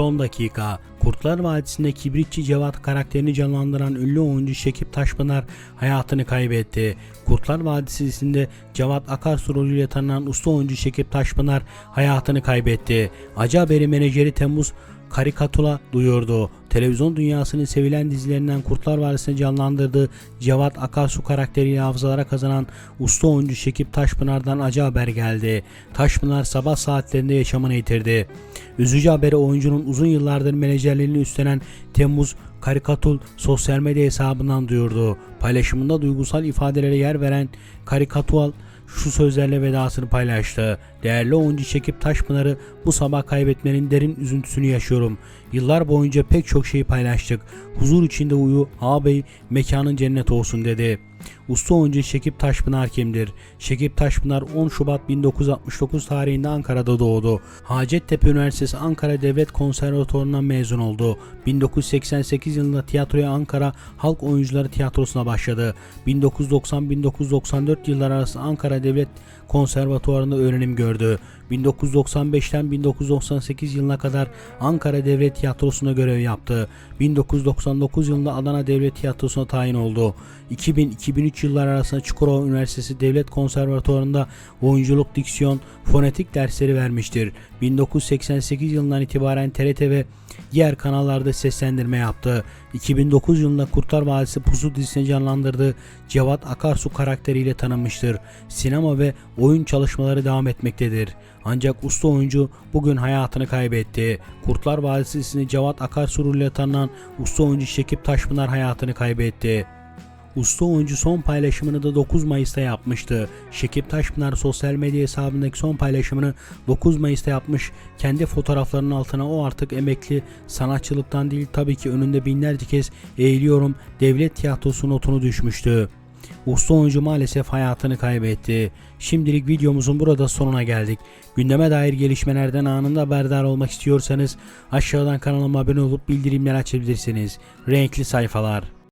son dakika. Kurtlar Vadisi'nde Kibritçi Cevat karakterini canlandıran ünlü oyuncu Şekip Taşpınar hayatını kaybetti. Kurtlar Vadisi dizisinde Cevat Akarsu rolüyle tanınan usta oyuncu Şekip Taşpınar hayatını kaybetti. Acı haberi menajeri Temmuz Karikatula duyurdu. Televizyon dünyasının sevilen dizilerinden Kurtlar Vadisi'ni canlandırdığı Cevat Akarsu karakteriyle hafızalara kazanan usta oyuncu Şekip Taşpınar'dan acı haber geldi. Taşpınar sabah saatlerinde yaşamını yitirdi. Üzücü haberi oyuncunun uzun yıllardır menajerliğini üstlenen Temmuz Karikatul sosyal medya hesabından duyurdu. Paylaşımında duygusal ifadelere yer veren Karikatul şu sözlerle vedasını paylaştı. Değerli oyuncu Şekip Taşpınar'ı bu sabah kaybetmenin derin üzüntüsünü yaşıyorum. Yıllar boyunca pek çok şeyi paylaştık. Huzur içinde uyu, ağabey mekanın cennet olsun dedi. Usta oyuncu Şekip Taşpınar kimdir? Şekip Taşpınar 10 Şubat 1969 tarihinde Ankara'da doğdu. Hacettepe Üniversitesi Ankara Devlet Konservatuvarı'ndan mezun oldu. 1988 yılında tiyatroya Ankara Halk Oyuncuları Tiyatrosu'na başladı. 1990-1994 yıllar arası Ankara Devlet Konservatuvarı'nda öğrenim gördü. 1995'ten 1998 yılına kadar Ankara Devlet Tiyatrosu'nda görev yaptı. 1999 yılında Adana Devlet Tiyatrosu'na tayin oldu. 2000-2003 yıllar arasında Çukurova Üniversitesi Devlet Konservatuvarı'nda oyunculuk, diksiyon, fonetik dersleri vermiştir. 1988 yılından itibaren TRT ve diğer kanallarda seslendirme yaptı. 2009 yılında Kurtlar Vadisi Pusu dizisini canlandırdığı Cevat Akarsu karakteriyle tanınmıştır. Sinema ve oyun çalışmaları devam etmektedir. Ancak usta oyuncu bugün hayatını kaybetti. Kurtlar Vadisi dizisini Cevat Akarsu ile tanınan usta oyuncu Şekip Taşpınar hayatını kaybetti. Usta oyuncu son paylaşımını da 9 Mayıs'ta yapmıştı. Şekip Taşpınar sosyal medya hesabındaki son paylaşımını 9 Mayıs'ta yapmış. Kendi fotoğraflarının altına o artık emekli sanatçılıktan değil tabii ki önünde binlerce kez eğiliyorum devlet tiyatrosu notunu düşmüştü. Usta oyuncu maalesef hayatını kaybetti. Şimdilik videomuzun burada sonuna geldik. Gündeme dair gelişmelerden anında haberdar olmak istiyorsanız aşağıdan kanalıma abone olup bildirimleri açabilirsiniz. Renkli sayfalar.